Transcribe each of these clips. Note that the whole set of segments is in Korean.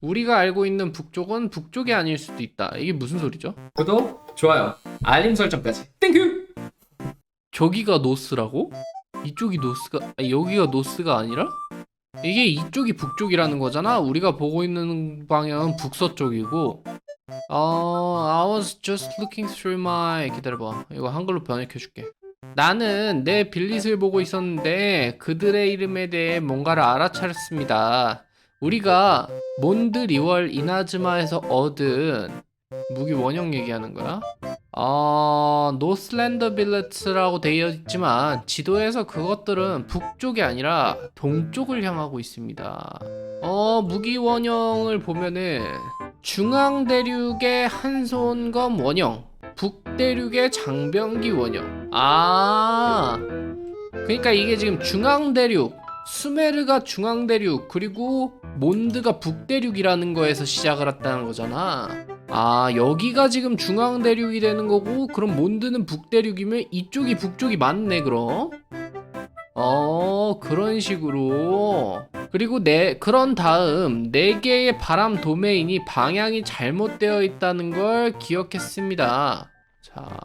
우리가 알고 있는 북쪽은 북쪽이 아닐 수도 있다. 이게 무슨 소리죠? 구독, 좋아요, 알림 설정까지. 땡큐! 저기가 노스라고? 이쪽이 노스가 아, 여기가 노스가 아니라? 이게 이쪽이 북쪽이라는 거잖아. 우리가 보고 있는 방향은 북서쪽이고. 어, I was just looking through my 기다려봐. 이거 한글로 번역해줄게. 나는 내 빌릿을 보고 있었는데 그들의 이름에 대해 뭔가를 알아차렸습니다. 우리가 몬드 리월 이나즈마에서 얻은 무기 원형 얘기하는 거야? 어, 노슬랜더 빌레츠라고 되어 있지만 지도에서 그것들은 북쪽이 아니라 동쪽을 향하고 있습니다. 어, 무기 원형을 보면은 중앙 대륙의 한손검 원형, 북대륙의 장병기 원형. 아, 그러니까 이게 지금 중앙 대륙, 수메르가 중앙 대륙, 그리고 몬드가 북대륙이라는 거에서 시작을 했다는 거잖아. 아 여기가 지금 중앙 대륙이 되는 거고 그럼 몬드는 북대륙이면 이쪽이 북쪽이 맞네 그럼? 어 그런 식으로. 그리고 네 그런 다음 네 개의 바람 도메인이 방향이 잘못되어 있다는 걸 기억했습니다. 자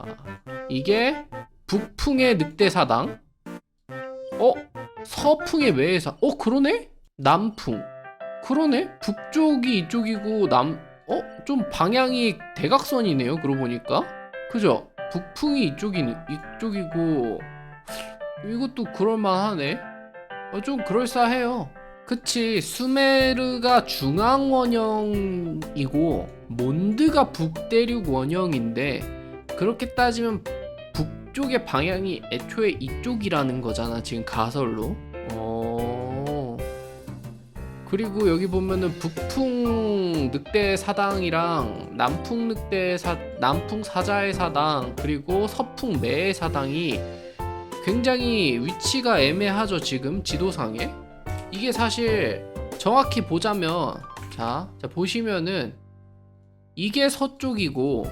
이게 북풍의 늑대 사당? 어? 서풍의 외해사? 어 그러네? 남풍 그러네 북쪽이 이쪽이고 남 어? 좀 방향이 대각선이네요. 그러고 보니까. 그죠? 북풍이 이쪽이 이쪽이고 이것도 그럴만하네. 어, 좀 그럴싸해요. 그치 수메르가 중앙 원형이고 몬드가 북대륙 원형인데 그렇게 따지면 북쪽의 방향이 애초에 이쪽이라는 거잖아 지금 가설로 어 그리고 여기 보면은 북풍 늑대 사당이랑 남풍 늑대 사 남풍 사자의 사당 그리고 서풍 매의 사당이 굉장히 위치가 애매하죠 지금 지도상에 이게 사실 정확히 보자면 자, 자 보시면은 이게 서쪽이고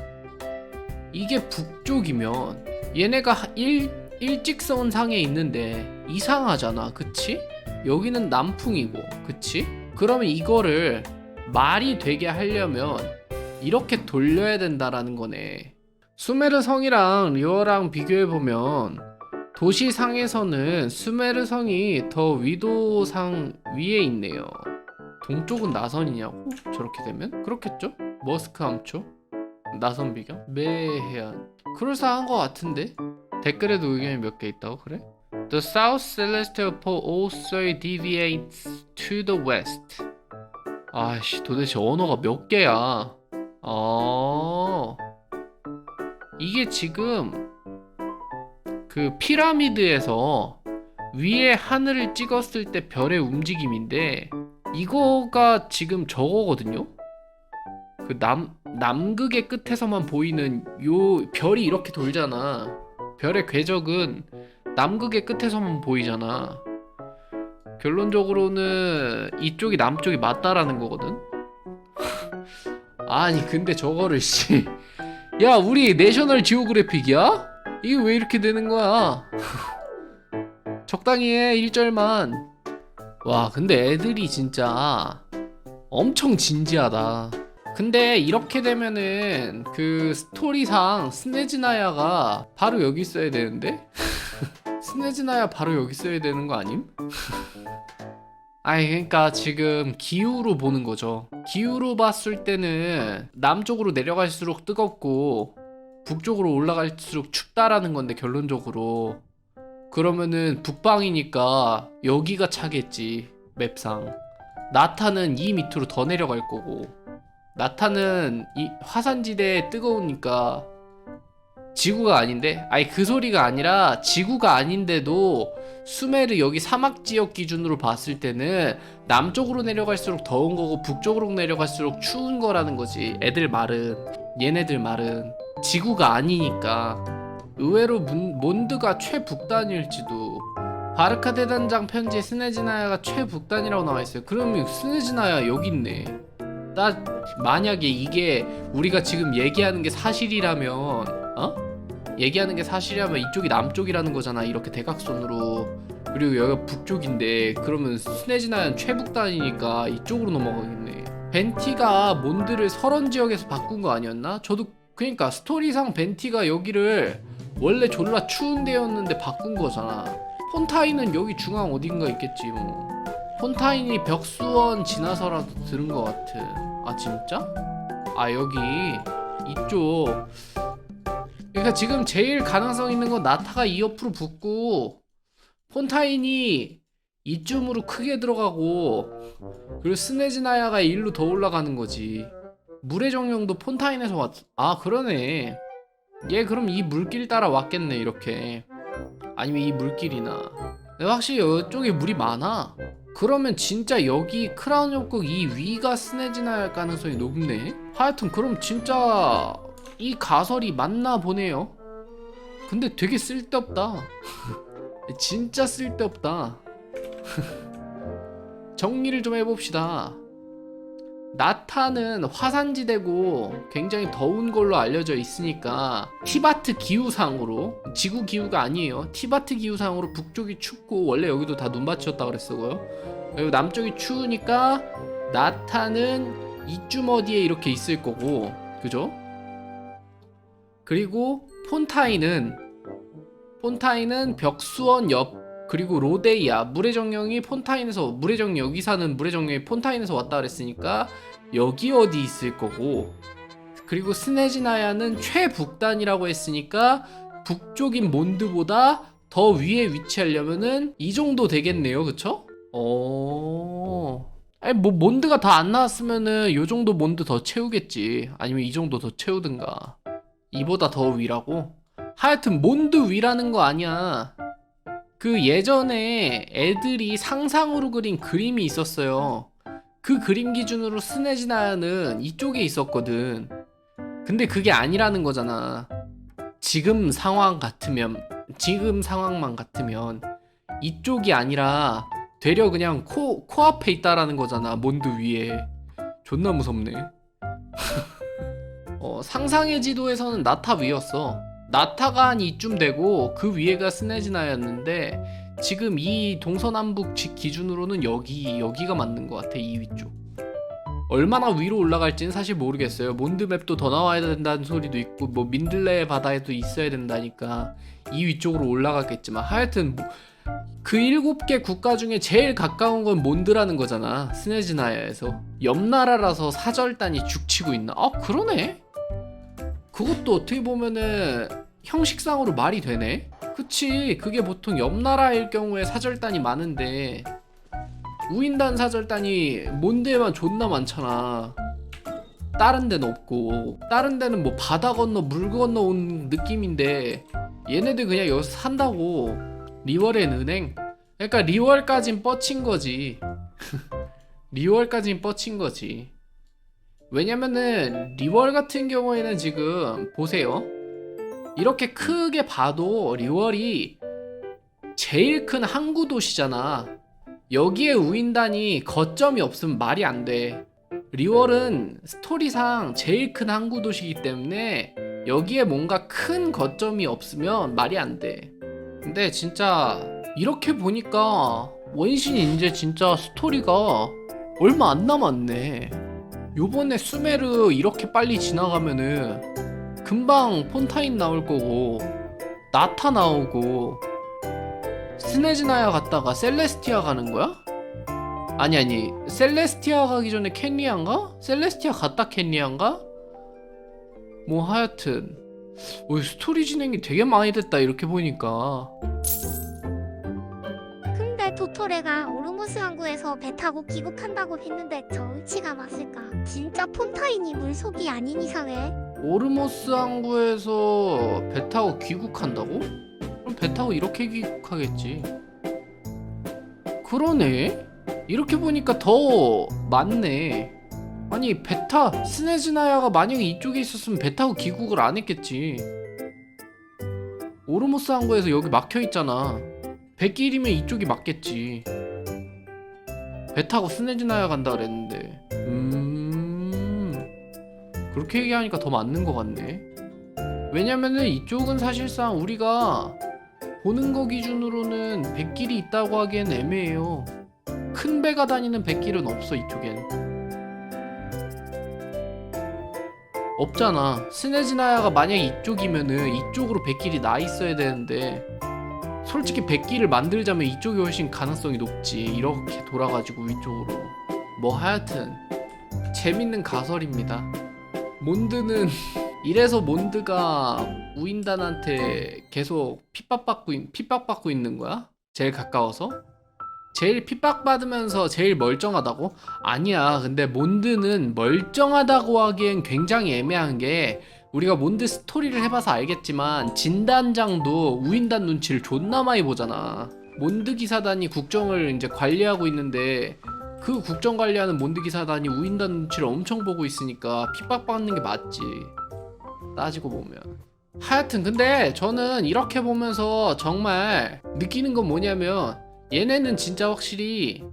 이게 북쪽이면 얘네가 일 일직선 상에 있는데 이상하잖아 그치? 여기는 남풍이고 그치? 그러면 이거를 말이 되게 하려면 이렇게 돌려야 된다라는 거네 수메르 성이랑 리어랑 비교해 보면 도시상에서는 수메르 성이 더 위도상 위에 있네요 동쪽은 나선이냐고? 저렇게 되면? 그렇겠죠? 머스크 암초 나선 비경 매해안 그럴싸한 것 같은데? 댓글에도 의견이 몇 개 있다고 그래? The south celestial pole also deviates to the west. 아씨, 도대체 언어가 몇 개야? 어. 이게 지금 그 피라미드에서 위에 하늘을 찍었을 때 별의 움직임인데 이거가 지금 저거거든요. 그 남 남극의 끝에서만 보이는 요 별이 이렇게 돌잖아. 별의 궤적은 남극의 끝에서만 보이잖아. 결론적으로는 이쪽이 남쪽이 맞다라는 거거든. 아니 근데 저거를 씨. 야 우리 내셔널 지오그래픽이야? 이게 왜 이렇게 되는 거야? 적당히 해 1절만. 와 근데 애들이 진짜 엄청 진지하다. 근데 이렇게 되면은 그 스토리상 스네즈나야가 바로 여기 있어야 되는데? 스네즈나야 바로 여기 있어야 되는 거 아님? 아니 그러니까 지금 기후로 보는 거죠. 기후로 봤을 때는 남쪽으로 내려갈수록 뜨겁고 북쪽으로 올라갈수록 춥다라는 건데 결론적으로 그러면은 북방이니까 여기가 차겠지 맵상. 나타는 이 밑으로 더 내려갈 거고 나타는 이 화산지대에 뜨거우니까 지구가 아닌데? 아니 그 소리가 아니라 지구가 아닌데도 수메르 여기 사막 지역 기준으로 봤을 때는 남쪽으로 내려갈수록 더운 거고 북쪽으로 내려갈수록 추운 거라는 거지 애들 말은. 얘네들 말은. 지구가 아니니까. 의외로 문, 몬드가 최북단일지도. 바르카 대단장 편지에 스네지나야가 최북단이라고 나와 있어요. 그러면 스네지나야 여기 있네. 나 만약에 이게 우리가 지금 얘기하는 게 사실이라면 어? 얘기하는 게 사실이라면 이쪽이 남쪽이라는 거잖아 이렇게 대각선으로 그리고 여기가 북쪽인데 그러면 스네지나는 최북단이니까 이쪽으로 넘어가겠네 벤티가 몬드를 설원 지역에서 바꾼 거 아니었나? 저도 그러니까 스토리상 벤티가 여기를 원래 졸라 추운 데였는데 바꾼 거잖아. 폰타인은 여기 중앙 어딘가 있겠지 뭐. 폰타인이 벽수원 지나서라도 들은 것 같아. 아 진짜? 아 여기 이쪽. 그러니까 지금 제일 가능성 있는 건 나타가 이 옆으로 붙고 폰타인이 이쯤으로 크게 들어가고 그리고 스네즈나야가 일로 더 올라가는 거지. 물의 정령도 폰타인에서 왔. 아 그러네. 얘 그럼 이 물길 따라 왔겠네 이렇게. 아니면 이 물길이나. 확실히 이쪽에 물이 많아. 그러면 진짜 여기 크라운 협곡 이 위가 스네즈나야 가능성이 높네. 하여튼 그럼 진짜 이 가설이 맞나 보네요. 근데 되게 쓸데없다. 진짜 쓸데없다. 정리를 좀 해봅시다. 나타는 화산지대고 굉장히 더운 걸로 알려져 있으니까 티바트 기후상으로 지구 기후가 아니에요. 티바트 기후상으로 북쪽이 춥고 원래 여기도 다 눈밭이었다 그랬어요. 그리고 남쪽이 추우니까 나타는 이쯤 어디에 이렇게 있을 거고 그죠? 그리고 폰타인은 폰타인은 벽수원 옆 그리고 로데이아 물의 정령이 폰타인에서 물의 정령 여기 사는 물의 정령이 폰타인에서 왔다 그랬으니까 여기 어디 있을 거고. 그리고 스네지나야는 최북단이라고 했으니까 북쪽인 몬드보다 더 위에 위치하려면은 이 정도 되겠네요. 그쵸? 어... 아니 뭐 몬드가 다 안 나왔으면은 요 정도 몬드 더 채우겠지. 아니면 이 정도 더 채우든가 이보다 더 위라고? 하여튼 몬드 위라는 거 아니야 그 예전에 애들이 상상으로 그린 그림이 있었어요. 그 그림 기준으로 스네지나야는 이쪽에 있었거든. 근데 그게 아니라는 거잖아. 지금 상황 같으면, 지금 상황만 같으면 이쪽이 아니라 되려 그냥 코, 코앞에 있다라는 거잖아. 몬드 위에. 존나 무섭네. 어, 상상의 지도에서는 나타 위였어. 나타가 한 이쯤 되고 그 위에가 스네지나였는데 지금 이 동서남북 지- 기준으로는 여기 여기가 맞는 것 같아 이 위쪽. 얼마나 위로 올라갈지는 사실 모르겠어요. 몬드맵도 더 나와야 된다는 소리도 있고 뭐 민들레 바다에도 있어야 된다니까 이 위쪽으로 올라가겠지만 하여튼 뭐- 그 일곱 개 국가 중에 제일 가까운 건 몬드라는 거잖아 스네지나야에서. 옆 나라라서 사절단이 죽치고 있나? 아 그러네 그것도 어떻게 보면은 형식상으로 말이 되네? 그치. 그게 보통 옆 나라일 경우에 사절단이 많은데 우인단 사절단이 몬드에만 존나 많잖아. 다른 데는 없고 다른 데는 뭐 바다 건너 물 건너 온 느낌인데 얘네들 그냥 여기서 산다고. 리월엔 은행? 그러니까 리월까진 뻗친 거지. 리월까진 뻗친 거지 왜냐면은 리월 같은 경우에는 지금 보세요. 이렇게 크게 봐도 리월이 제일 큰 항구 도시잖아. 여기에 우인단이 거점이 없으면 말이 안 돼. 리월은 스토리상 제일 큰 항구 도시이기 때문에 여기에 뭔가 큰 거점이 없으면 말이 안 돼. 근데 진짜 이렇게 보니까 원신이 이제 진짜 스토리가 얼마 안 남았네. 요번에 수메르 이렇게 빨리 지나가면은 금방 폰타인 나올 거고 나타 나오고 스네즈나야 갔다가 셀레스티아 가는 거야? 아니 아니 셀레스티아 가기 전에 켄리안가? 셀레스티아 갔다 켄리안가? 뭐 하여튼 오, 스토리 진행이 되게 많이 됐다 이렇게 보니까 도토레가 오르모스 항구에서 배 타고 귀국한다고 했는데 저 의치가 맞을까? 진짜 폰타인이 물속이 아닌 이상해. 오르모스 항구에서 배 타고 귀국한다고? 그럼 배 타고 이렇게 귀국하겠지. 그러네. 이렇게 보니까 더 많네. 아니 베타 스네즈나야가 만약에 이쪽에 있었으면 배 타고 귀국을 안 했겠지. 오르모스 항구에서 여기 막혀 있잖아. 배길이면 이쪽이 맞겠지. 배 타고 스네즈나야 간다 그랬는데. 음. 그렇게 얘기하니까 더 맞는 것 같네. 왜냐면은 이쪽은 사실상 우리가 보는 거 기준으로는 백길이 있다고 하기엔 애매해요. 큰 배가 다니는 백길은 없어 이쪽엔. 없잖아 스네즈나야가 만약 이쪽이면은 이쪽으로 백길이 나 있어야 되는데 솔직히 백길을 만들자면 이쪽이 훨씬 가능성이 높지 이렇게 돌아가지고 위쪽으로 뭐 하여튼 재밌는 가설입니다 몬드는 이래서 몬드가 우인단한테 계속 핍박받고 있- 핍박받고 있는 거야? 제일 가까워서? 제일 핍박받으면서 제일 멀쩡하다고? 아니야. 근데 몬드는 멀쩡하다고 하기엔 굉장히 애매한 게 우리가 몬드 스토리를 해봐서 알겠지만 진단장도 우인단 눈치를 존나 많이 보잖아. 몬드 기사단이 국정을 이제 관리하고 있는데 그 국정 관리하는 몬드 기사단이 우인단 눈치를 엄청 보고 있으니까 핍박받는 게 맞지. 따지고 보면. 하여튼 근데 저는 이렇게 보면서 정말 느끼는 건 뭐냐면 얘네는 진짜 확실히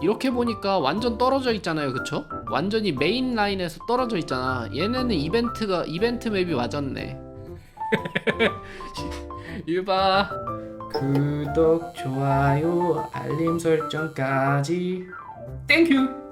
이렇게 보니까 완전 떨어져 있잖아요. 그쵸? 완전히 메인 라인에서 떨어져 있잖아. 얘네는 이벤트가 이벤트 맵이 맞았네. 유바. 구독, 좋아요, 알림 설정까지. 땡큐